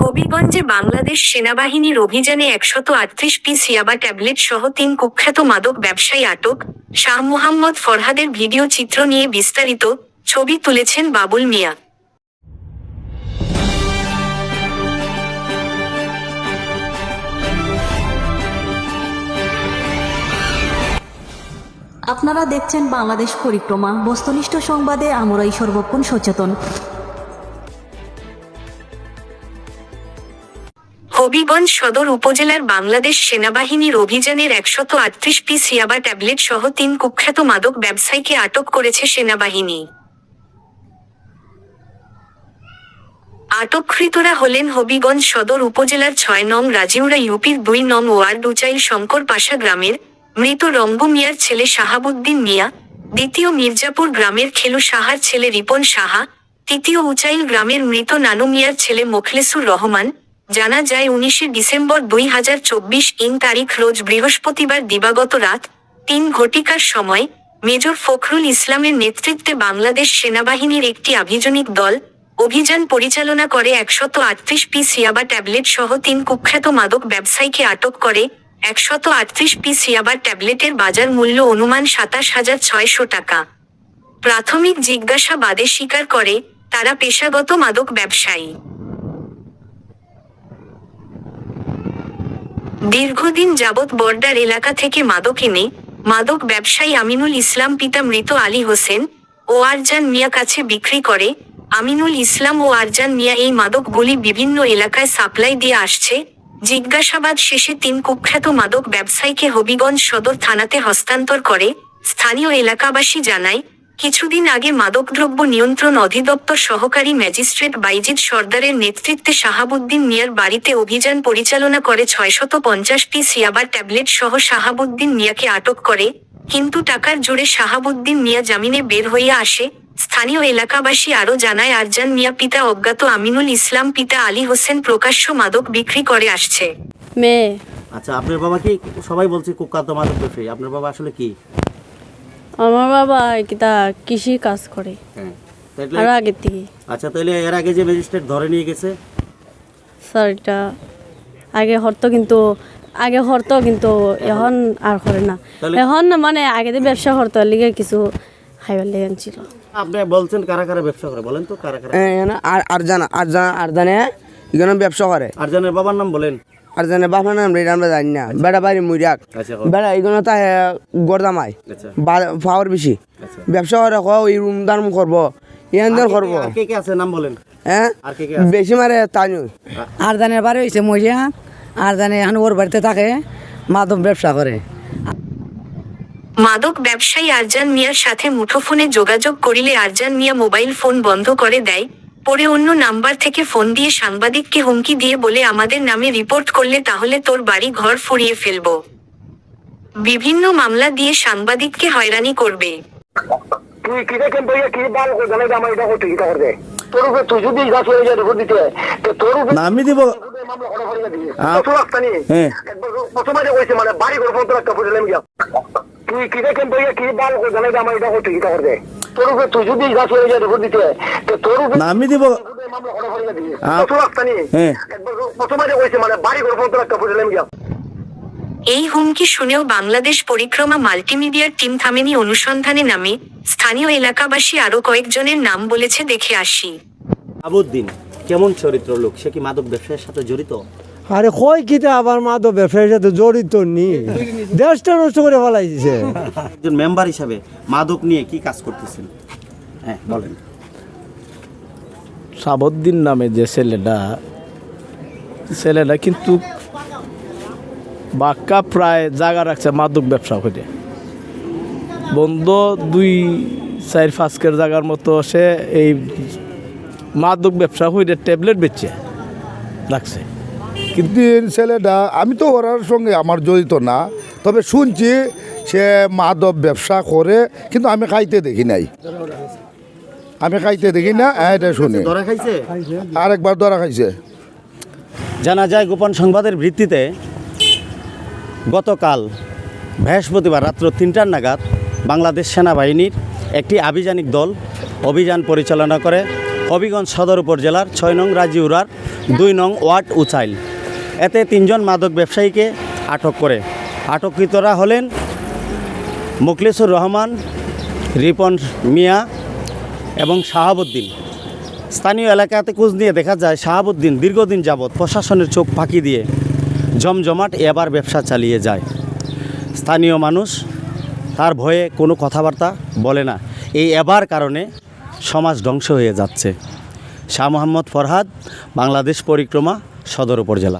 হবিগঞ্জে বাংলাদেশ সেনাবাহিনীর অভিযানে একশত আটত্রিশ পিস ইয়াবা ট্যাবলেট সহ তিন কুখ্যাত মাদক ব্যবসায়ী আটক। শাহ মুহাম্মদ ফরহাদের ভিডিও চিত্র নিয়ে বিস্তারিত ছবি তুলেছেন বাবুল মিয়া। আপনারা দেখছেন বাংলাদেশ পরিক্রমা। বস্তুনিষ্ঠ সংবাদে আমরাই সর্বক্ষণ সচেতন। হবিগঞ্জ সদর উপজেলার বাংলাদেশ সেনাবাহিনীর অভিযানের একশত আটত্রিশ পিস ইয়াবা ট্যাবলেট সহ তিন কুখ্যাত মাদক ব্যবসায়ীকে আটক করেছে সেনাবাহিনী। আটককৃতরা হলেন হবিগঞ্জ সদর উপজেলার ছয় নং রাজিউরা ইউপির দুই নং ওয়ার্ড উচাইল শঙ্কর পাশা গ্রামের মৃত রম্বু মিয়ার ছেলে শাহাবুদ্দিন মিয়া, দ্বিতীয় মির্জাপুর গ্রামের খেলু সাহার ছেলে রিপন সাহা, তৃতীয় উচাইল গ্রামের মৃত নানু মিয়ার ছেলে মোখলেসুর রহমান জানা যায় উনিশে ডিসেম্বর দুই হাজার চব্বিশ ইন তারিখ রোজ বৃহস্পতিবার দিবাগত রাত তিন ঘটিকার সময় মেজর ফখরুল ইসলামের নেতৃত্বে বাংলাদেশ সেনাবাহিনীর একটি আভিজনিক দল অভিযান পরিচালনা করে একশত আটত্রিশ পিস ইয়াবা ট্যাবলেট সহ তিন কুখ্যাত মাদক ব্যবসায়ীকে আটক করে একশত আটত্রিশ পিস ইয়াবা ট্যাবলেটের বাজার মূল্য অনুমান সাতাশ হাজার ছয়শো টাকা। প্রাথমিক জিজ্ঞাসাবাদে স্বীকার করে, তারা পেশাগত মাদক ব্যবসায়ী। দীর্ঘদিন যাবৎ বর্ডার এলাকা থেকে মাদক এনে মাদক ব্যবসায়ী আমিনুল ইসলাম পিতা মৃত আলী হোসেন ও আরজান মিয়া কাছে বিক্রি করে। আমিনুল ইসলাম ও আরজান মিয়া এই মাদকগুলি বিভিন্ন এলাকায় সাপ্লাই দিয়ে আসছে। জিজ্ঞাসাবাদ শেষে তিন কুখ্যাত মাদক ব্যবসায়ীকে হবিগঞ্জ সদর থানাতে হস্তান্তর করে স্থানীয় এলাকাবাসী জানায় কিছুদিন আগে মাদকদ্রব্য নিয়ন্ত্রণ অধিদপ্তর সহকারী ম্যাজিস্ট্রেট বাইজিৎ সর্দারের নেতৃত্বে শাহাবুদ্দিন মিয়ার বাড়িতে অভিযান পরিচালনা করে ছয়শত পঞ্চাশ পিস ইয়াবার ট্যাবলেট সহ শাহাবুদ্দিন মিয়াকে আটক করে। কিন্তু টাকার জোরে শাহাবুদ্দিন মিয়া জামিনে বের হইয়া আসে। স্থানীয় এলাকাবাসী আরও জানায় আরজান মিয়া পিতা অজ্ঞাত আমিনুল ইসলাম পিতা আলী হোসেন প্রকাশ্য মাদক বিক্রি করে আসছে। মেয়ে। আচ্ছা আপনার বাবা কি সবাই বলছে কুখ্যাত মাদক ব্যবসায়ী আপনার বাবা আসলে কি? আমার বাবা কিতা কৃষি কাজ করে। হ্যাঁ আর আগের থেকে। আচ্ছা তাহলে এর আগে যে ম্যাজিস্ট্রেট ধরে নিয়ে গেছে? স্যার এটা আগে হরতো কিন্তু আগে হরতো কিন্তু এখন আর করে না। তাহলে- এখন মানে আগে যে ব্যবসা হরতো লিগে কিছু খাইবার লেগে ছিল আপনি বলছেন কারা কারা ব্যবসা করে? বলেন তো কারা কারা এখানে আর আরজানা আরজানা আরজানে এখানে ব্যবসা করে। আরজানের বাবার নাম বলেন। আরজানে বাবার নাম রেট আমরা জানি না। বেড়া বাড়ি মুইরাক আচ্ছা বেড়া এখানে তা গরদামাই। আচ্ছা। পাওয়ার বেশি। আচ্ছা। ব্যবসা করে কো এই রুম দান করব ইয়ান দান করব। আর কে কে আছে নাম বলেন। হ্যাঁ? আর কে কে আছে? বেশি মারে তানু আর জানের বাড়ি হয়েছে মহিলা আর জানে এখন ওর বাড়িতে থাকে মাদক ব্যবসা করে। মাদক ব্যবসায়ী আরজান মিয়ার সাথে মুঠোফোনে যোগাযোগ করিলে আরজান মিয়া মোবাইল ফোন বন্ধ করে দেয়। পরে অন্য নাম্বার থেকে ফোন দিয়ে সাংবাদিককে হুমকি দিয়ে বলে আমাদের নামে রিপোর্ট করলে তাহলে তোর বাড়ি ঘর ফুরিয়ে ফেলব। বিভিন্ন মামলা দিয়ে সাংবাদিককে হয়রানি করবে। তুই কি দেখেন বইয়া কি বাল করে জানাই আমার হতো তোর উপরে তুই যদি গাছ হয়ে যায় রিপোর্ট দিতে তো তোর উপরে না আমি দিব। মামলা করা হয়ে। তুই কি দেখেন বইয়া কি বাল করে জানাই আমার এটা এটা করবে তোর উপরে তুই যদি গাছ হয়ে যায় দিতে। তো তোর উপরে না আমি দিব। মামলা করা হয়ে যাবে কত রাস্তা নিয়ে। প্রথমে যে কইছে মানে বাড়ি ঘর পর্যন্ত একটা ফুটেলাম গিয়া এই হুমকি শুনেও বাংলাদেশ পরিক্রমা মাল্টিমিডিয়ার টিম থামেনি অনুসন্ধানে নামে। স্থানীয় এলাকাবাসী আরও কয়েকজনের নাম বলেছে দেখে আসি। আবুদ্দিন কেমন চরিত্র লোক সে কি মাদক ব্যবসায়ের সাথে জড়িত? আরে কই কিতা আবার মা তো ব্যবসায়ীর সাথে জড়িত নি? দেশটা নষ্ট করে ফেলাইছে। একজন মেম্বার হিসাবে মাদক নিয়ে কি কাজ করতেছেন? হ্যাঁ বলেন। সাবদ্দিন নামে যে ছেলেটা ছেলেটা কিন্তু বাক্কা প্রায় জায়গা রাখছে মাদক ব্যবসা করে। বন্ধ দুই চার ফাঁসকের জায়গার মতো সে এই মাদক ব্যবসা হইলে ট্যাবলেট বেচছে রাখছে। কিন্তু এই ছেলেটা আমি তো ওরার সঙ্গে আমার জড়িত না তবে শুনছি সে মাদক ব্যবসা করে কিন্তু আমি খাইতে দেখি নাই। আমি খাইতে দেখি না এটা শুনি। আরেকবার ধরা খাইছে। জানা যায় গোপন সংবাদের ভিত্তিতে গতকাল বৃহস্পতিবার রাত্র তিনটার নাগাদ বাংলাদেশ সেনাবাহিনীর একটি আভিযানিক দল অভিযান পরিচালনা করে হবিগঞ্জ সদর উপজেলার ছয় নং রাজিউরার দুই নং ওয়ার্ড উচাইল। এতে তিনজন মাদক ব্যবসায়ীকে আটক করে। আটককৃতরা হলেন মুখলিসুর রহমান, রিপন মিয়া এবং শাহাবুদ্দিন। স্থানীয় এলাকাতে খোঁজ নিয়ে দেখা যায়, শাহাবুদ্দিন দীর্ঘদিন যাবৎ প্রশাসনের চোখ ফাঁকি দিয়ে জমজমাট এবার ব্যবসা চালিয়ে যায়। স্থানীয় মানুষ তার ভয়ে কোনো কথাবার্তা বলে না। এই এবার কারণে সমাজ ধ্বংস হয়ে যাচ্ছে। শাহ মোহাম্মদ ফরহাদ বাংলাদেশ পরিক্রমা সদর উপজেলা।